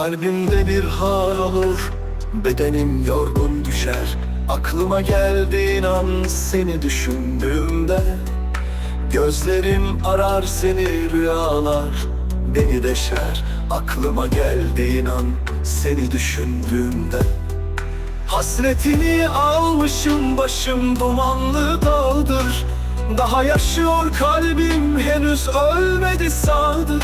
Kalbimde bir hal olur Bedenim yorgun düşer. Aklıma geldiğin an seni düşündüğümde Gözlerim arar seni rüyalar Beni deşer. Aklıma geldiğin an seni düşündüğümde. Hasretini almışım başım dumanlı dağdır Daha yaşıyor kalbim henüz ölmedi sağdır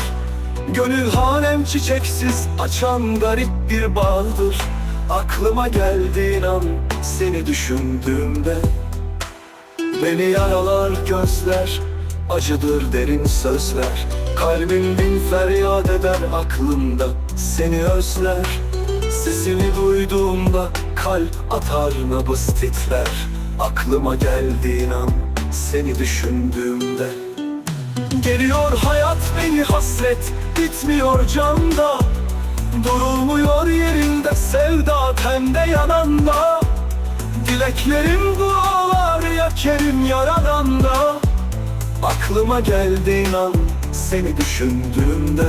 Gönül hanem çiçeksiz açan garip bir bağdır. Aklıma geldiğin an seni düşündüğümde Beni yaralar gözler Acıdır derin sözler. Kalbim bin feryat eder aklımda Seni özler. Sesini duyduğumda Kalp atar nabız titrer. Aklıma geldiğin an Seni düşündüğümde Geliyor hayat beni hasret Bitmiyor camda. Durulmuyor yerinde sevda Tende yananda. Dileklerim dualar ya Kerim Yaradan'da Aklıma geldiğin an seni düşündüğümde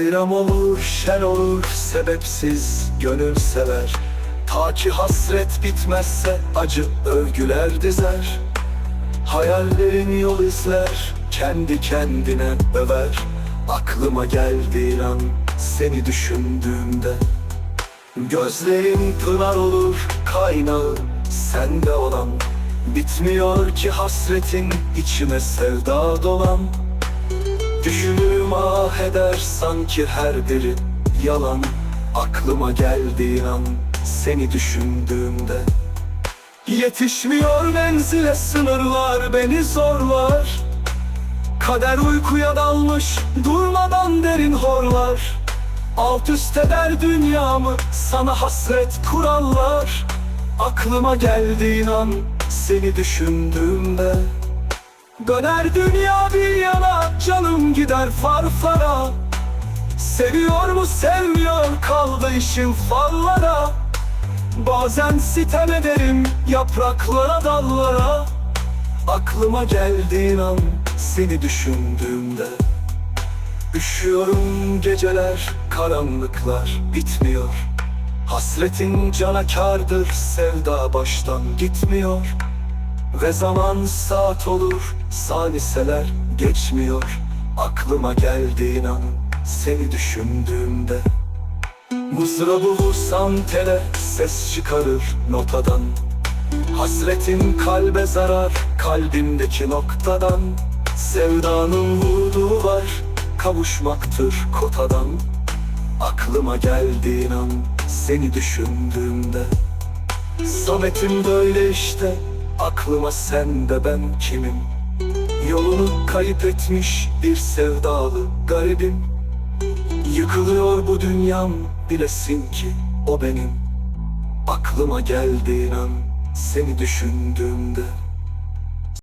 Bayram olur, şen olur, sebepsiz gönül sever. Ta ki hasret bitmezse acı övgüler dizer. Hayallerin yol izler, kendi kendine över. Aklıma geldiğin an seni düşündüğümde. Gözlerin pınar olur, kaynağı sende olan. Bitmiyor ki hasretin içime sevda dolan. Düşünürüm ah eder sanki her biri. Yalan Aklıma geldiğin an seni düşündüğümde. Yetişmiyor menzile sınırlar beni zorlar. Kader uykuya dalmış durmadan derin horlar. Alt üst eder dünyamı sana hasret kurallar. Aklıma geldiğin an seni düşündüğümde Döner dünya bir yana canım gider farfara Seviyor mu sevmiyor kaldı işin fallara. Bazen sitem ederim yapraklara dallara. Aklıma geldiğin an seni düşündüğümde. Üşüyorum geceler karanlıklar bitmiyor. Hasretin cana kârdır sevda baştan gitmiyor ve zaman saat olur, saniseler geçmiyor. Aklıma geldiğin an, seni düşündüğümde. Mızrabı vursam tele, ses çıkarır notadan. Hasretin kalbe zarar, kalbimdeki noktadan. Sevdanın vurduğu var, kavuşmaktır kotadan. Aklıma geldiğin an, seni düşündüğümde. Sametim böyle işte Aklıma sen de ben kimim? Yolunu kayıp etmiş bir sevdalı garibim. Yıkılıyor bu dünyam bilesin ki o benim. Aklıma geldiğin an seni düşündüğümde